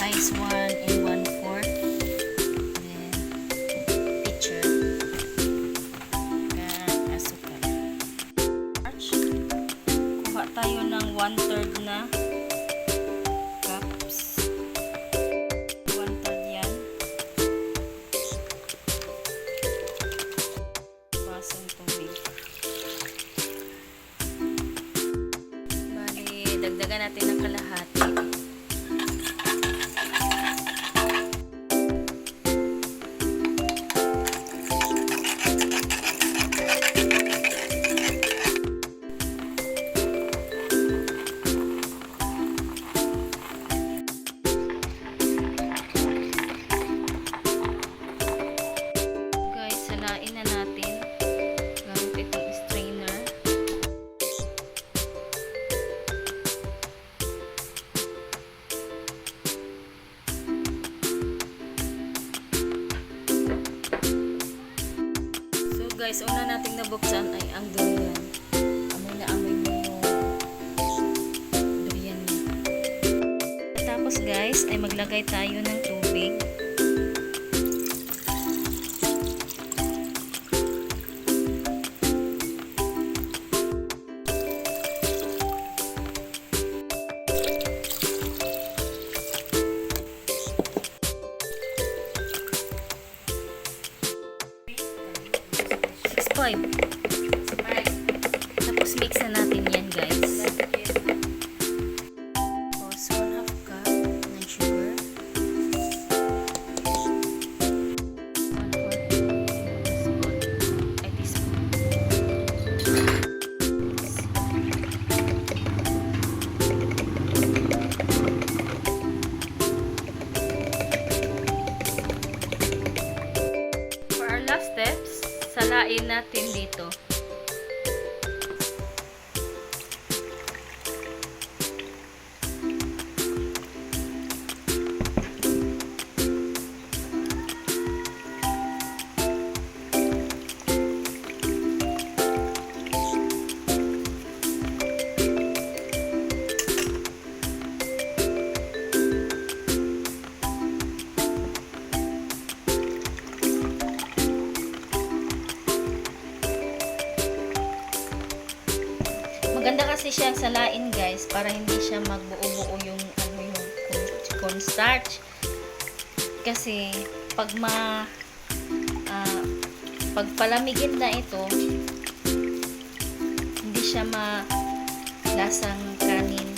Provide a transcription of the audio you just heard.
size 1 and 1 4 then picture and asukal arch kuha tayo ng 1 third na cups 1 third yan basang tubig bali dagdagan natin ng kalahati. Guys, una nating nabuksan ay ang durian. Amoy na amoy mo yung durian. Tapos guys, ay maglagay tayo ng tubig. Five. Tapos mix na natin yan guys. Tapos one half cup ng sugar. For our last salain natin dito. Maganda kasi siya salain guys para hindi siya magbuo-buo yung ano yung corn- cornstarch. Kasi pag ma ah, pag palamigin na ito hindi siya ma lasang kanin